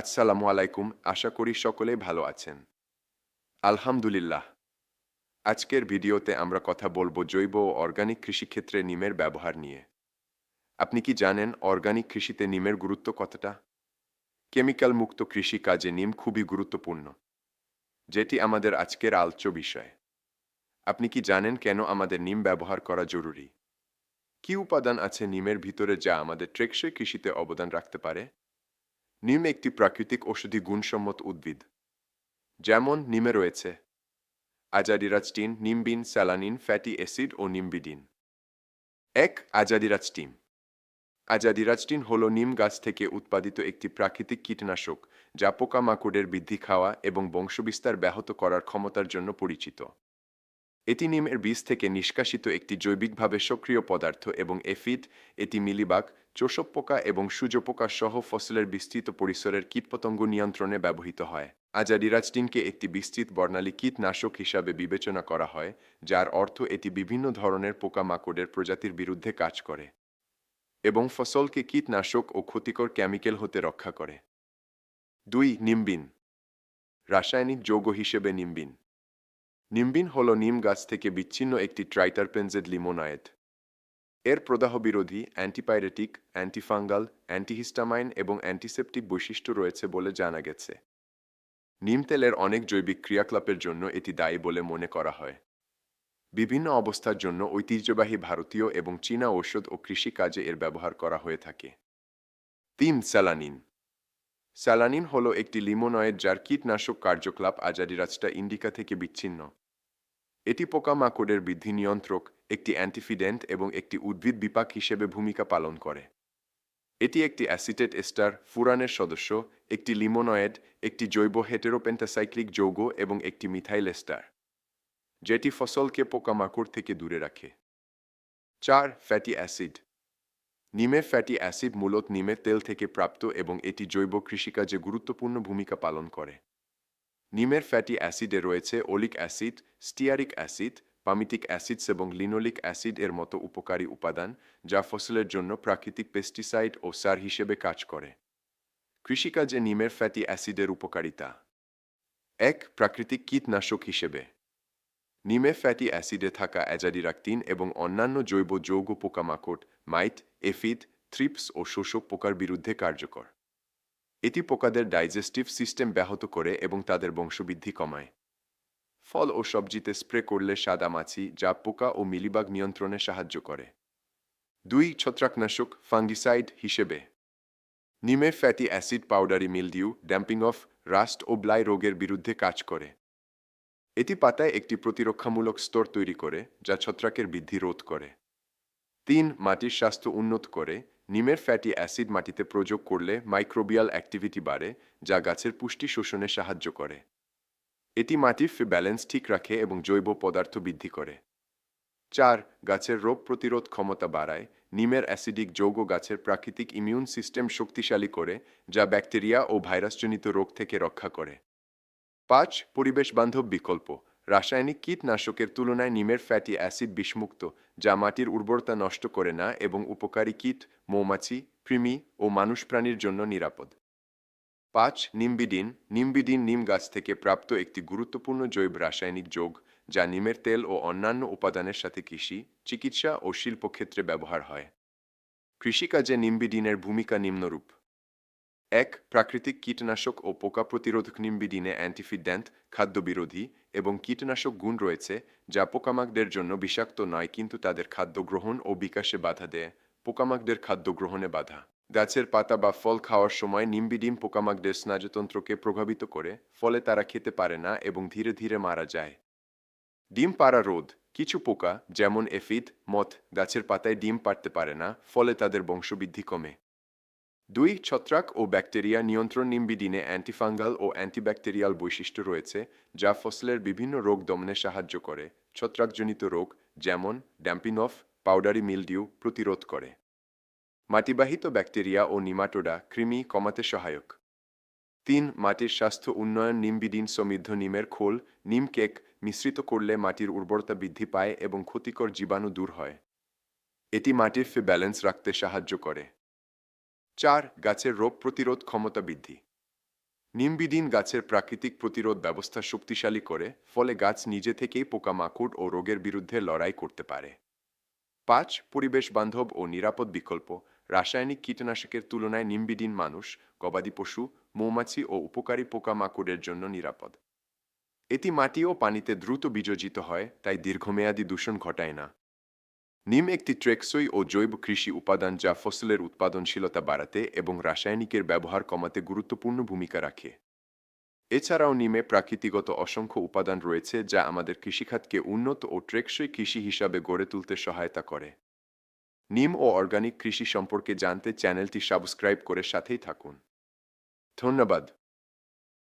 আসসালামু আলাইকুম, আশা করি সকলেই ভালো আছেন। আলহামদুলিল্লাহ। আজকের ভিডিওতে আমরা কথা বলব জৈব ও অর্গানিক কৃষিক্ষেত্রে নিমের ব্যবহার নিয়ে। আপনি কি জানেন অর্গানিক কৃষিতে নিমের গুরুত্ব কতটা? কেমিক্যাল মুক্ত কৃষি কাজে নিম খুবই গুরুত্বপূর্ণ, যেটি আমাদের আজকের আলোচ্য বিষয়। আপনি কি জানেন কেন আমাদের নিম ব্যবহার করা জরুরি? কি উপাদান আছে নিমের ভিতরে যা আমাদের টেকসই কৃষিতে অবদান রাখতে পারে? নিম একটি প্রাকৃতিক ঔষধি গুণসম্মত উদ্ভিদ যেমন নিমে রয়েছে azadirachtin nimbin salannin fatty acid ও নিমবিডিন এক আজাডিরাজটিন আজাদিরাজটিন হল নিম গাছ থেকে উৎপাদিত একটি প্রাকৃতিক কীটনাশক, যা পোকামাকড়ের বৃদ্ধি খাওয়া এবং বংশবিস্তার ব্যাহত করার ক্ষমতার জন্য পরিচিত। এটি নিমের বীজ থেকে নিষ্কাশিত একটি জৈবিকভাবে সক্রিয় পদার্থ এবং এফিড এটি মিলিবাগ চোষক পোকা এবং সূর্যপোকা সহ ফসলের বিস্তৃত পরিসরের কীটপতঙ্গ নিয়ন্ত্রণে ব্যবহৃত হয়। আজাডিরাজটিনকে একটি বিস্তৃত বর্ণালী কীটনাশক হিসাবে বিবেচনা করা হয়, যার অর্থ এটি বিভিন্ন ধরনের পোকামাকড়ের প্রজাতির বিরুদ্ধে কাজ করে এবং ফসলকে কীটনাশক ও ক্ষতিকর কেমিক্যাল হতে রক্ষা করে। দুই, নিম্বিন। রাসায়নিক যৌগ হিসেবে নিমবিন। নিমবিন হল নিম গাছ থেকে বিচ্ছিন্ন একটি ট্রাইটারপেনজেড লিমোনায়েড এর প্রদাহ বিরোধী অ্যান্টিপাইরেটিক, অ্যান্টিফাঙ্গাল, অ্যান্টিহিস্টামাইন এবং অ্যান্টিসেপটিক বৈশিষ্ট্য রয়েছে বলে জানা গেছে। নিম তেলের অনেক জৈবিক ক্রিয়াকলাপের জন্য এটি দায়ী বলে মনে করা হয়। বিভিন্ন অবস্থার জন্য ঐতিহ্যবাহী ভারতীয় এবং চীনা ঔষধ ও কৃষিকাজে এর ব্যবহার করা হয়ে থাকে। তিন স্যালানিন। স্যালানিন হল একটি লিমোনয়েড যার কীটনাশক কার্যকলাপ আজাডিরাজটা ইন্ডিকা থেকে বিচ্ছিন্ন। এটি পোকামাকড়ের বৃদ্ধি নিয়ন্ত্রক, একটি অ্যান্টিফিডেন্ট এবং একটি উদ্ভিদ বিপাক হিসেবে ভূমিকা পালন করে। এটি একটি অ্যাসিটেট এস্টার ফুরানের সদস্য, একটি লিমোনয়েড, একটি জৈব হেটেরোপেন্টাসাইক্লিক যৌগ এবং একটি মিথাইল এস্টার, যেটি ফসলকে পোকামাকড় থেকে দূরে রাখে। চার, ফ্যাটি অ্যাসিড। নিমের ফ্যাটি অ্যাসিড মূলত নিমের তেল থেকে প্রাপ্ত এবং এটি জৈব কৃষিকাজে গুরুত্বপূর্ণ ভূমিকা পালন করে। নিমের ফ্যাটি অ্যাসিডে রয়েছে oleic acid, stearic acid, palmitic acids এবং লিনোলিক অ্যাসিড এর মতো উপকারী উপাদান যা ফসলের জন্য প্রাকৃতিক পেস্টিসাইড ও সার হিসেবে কাজ করে। কৃষিকাজে নিমের ফ্যাটি অ্যাসিডের উপকারিতা। এক, প্রাকৃতিক কীটনাশক হিসেবে। নিমে ফ্যাটি অ্যাসিডে থাকা অ্যাজাডিরাক্টিন এবং অন্যান্য জৈব যৌগ পোকামাকড় মাইট, এফিড, থ্রিপস ও শোষক পোকার বিরুদ্ধে কার্যকর। এটি পোকাদের ডাইজেস্টিভ সিস্টেম ব্যাহত করে এবং তাদের বংশবৃদ্ধি কমায়। ফল ও সবজিতে স্প্রে করলে সাদা মাছি যা পোকা ও মিলিবাগ নিয়ন্ত্রণে সাহায্য করে। দুই ছত্রাকনাশক ফাঙ্গিসাইড হিসেবে। নিমে fatty acid powdery mildew, damping off rust ও ব্লাই রোগের বিরুদ্ধে কাজ করে। এটি পাতায় একটি প্রতিরক্ষামূলক স্তর তৈরি করে, যা ছত্রাকের বৃদ্ধি রোধ করে। তিন মাটির স্বাস্থ্য উন্নত করে, নিমের ফ্যাটি অ্যাসিড মাটিতে প্রয়োগ করলে মাইক্রোবিয়াল অ্যাক্টিভিটি বাড়ে, যা গাছের পুষ্টি শোষণে সাহায্য করে। এটি মাটির ব্যালেন্স ঠিক রাখে এবং জৈব পদার্থ বৃদ্ধি করে। চার, গাছের রোগ প্রতিরোধ ক্ষমতা বাড়ায়, নিমের অ্যাসিডিক যৌগ গাছের প্রাকৃতিক ইমিউন সিস্টেম শক্তিশালী করে, যা ব্যাকটেরিয়া ও ভাইরাসজনিত রোগ থেকে রক্ষা করে। পাঁচ পরিবেশ বান্ধব বিকল্প রাসায়নিক কীটনাশকের তুলনায় নিমের ফ্যাটি অ্যাসিড বিষমুক্ত, যা মাটির উর্বরতা নষ্ট করে না এবং উপকারী কীট, মৌমাছি, কৃমি ও মানুষ প্রাণীর জন্য নিরাপদ। পাঁচ, নিমবিডিন। নিমবিডিন নিম গাছ থেকে প্রাপ্ত একটি গুরুত্বপূর্ণ জৈব রাসায়নিক যোগ, যা নিমের তেল ও অন্যান্য উপাদানের সাথে কৃষি, চিকিৎসা ও শিল্পক্ষেত্রে ব্যবহার হয়। কৃষিকাজে নিমবিডিনের ভূমিকা নিম্নরূপ। এক প্রাকৃতিক কীটনাশক ও পোকা প্রতিরোধক নিম্বিডিনে অ্যান্টিফিডেন্ট, খাদ্যবিরোধী এবং কীটনাশক গুণ রয়েছে যা পোকামাকদের জন্য বিষাক্ত নয় কিন্তু তাদের খাদ্য গ্রহণ ও বিকাশে বাধা দেয়। পোকামাকদের খাদ্য গ্রহণে বাধা। গাছের পাতা বা ফল খাওয়ার সময় নিম্বিডিম পোকামাকদের স্নায়ুতন্ত্রকে প্রভাবিত করে, ফলে তারা খেতে পারে না এবং ধীরে ধীরে মারা যায়। ডিম পাড়া রোধ। কিছু পোকা, যেমন এফিড মথ, গাছের পাতায় ডিম পাড়তে পারে না, ফলে তাদের বংশবৃদ্ধি কমে। দুই ছত্রাক ও ব্যাকটেরিয়া নিয়ন্ত্রণ নিম্বিডিনে অ্যান্টিফাঙ্গাল ও অ্যান্টিব্যাকটেরিয়াল বৈশিষ্ট্য রয়েছে, যা ফসলের বিভিন্ন রোগ দমনে সাহায্য করে, ছত্রাকজনিত রোগ যেমন ড্যাম্পিনফ, পাউডারি মিলডিউ প্রতিরোধ করে। মাটিবাহিত ব্যাকটেরিয়া ও নিমাটোডা কৃমি কমাতে সহায়ক। তিন, মাটির স্বাস্থ্য উন্নয়ন নিমবিডিন সমৃদ্ধ নিমের খোল, নিম কেক মিশ্রিত করলে মাটির উর্বরতা বৃদ্ধি পায় এবং ক্ষতিকর জীবাণু দূর হয়। এটি মাটির ফে ব্যালেন্স রাখতে সাহায্য করে। চার গাছের রোগ প্রতিরোধ ক্ষমতা বৃদ্ধি। নিমবিদিন গাছের প্রাকৃতিক প্রতিরোধ ব্যবস্থা শক্তিশালী করে ফলে গাছ নিজে থেকেই পোকামাকড় ও রোগের বিরুদ্ধে লড়াই করতে পারে। পাঁচ, পরিবেশ বান্ধব ও নিরাপদ বিকল্প। রাসায়নিক কীটনাশকের তুলনায় নিমবিদিন মানুষ, গবাদি পশু, মৌমাছি ও উপকারী পোকামাকড়ের জন্য নিরাপদ। এটি মাটি ও পানিতে দ্রুত বিযোজিত হয়, তাই দীর্ঘমেয়াদী দূষণ ঘটায় না। নিম একটি ট্রেকসই ও জৈব কৃষি উপাদান যা ফসলের উৎপাদনশীলতা বাড়াতে এবং রাসায়নিকের ব্যবহার কমাতে গুরুত্বপূর্ণ ভূমিকা রাখে। এছাড়াও নিমে প্রাকৃতিগত অসংখ্য উপাদান রয়েছে যা আমাদের কৃষিখাতকে উন্নত ও ট্রেকসই কৃষি হিসাবে গড়ে তুলতে সহায়তা করে। নিম ও অর্গানিক কৃষি সম্পর্কে জানতে চ্যানেলটি সাবস্ক্রাইব করে সাথেই থাকুন। ধন্যবাদ।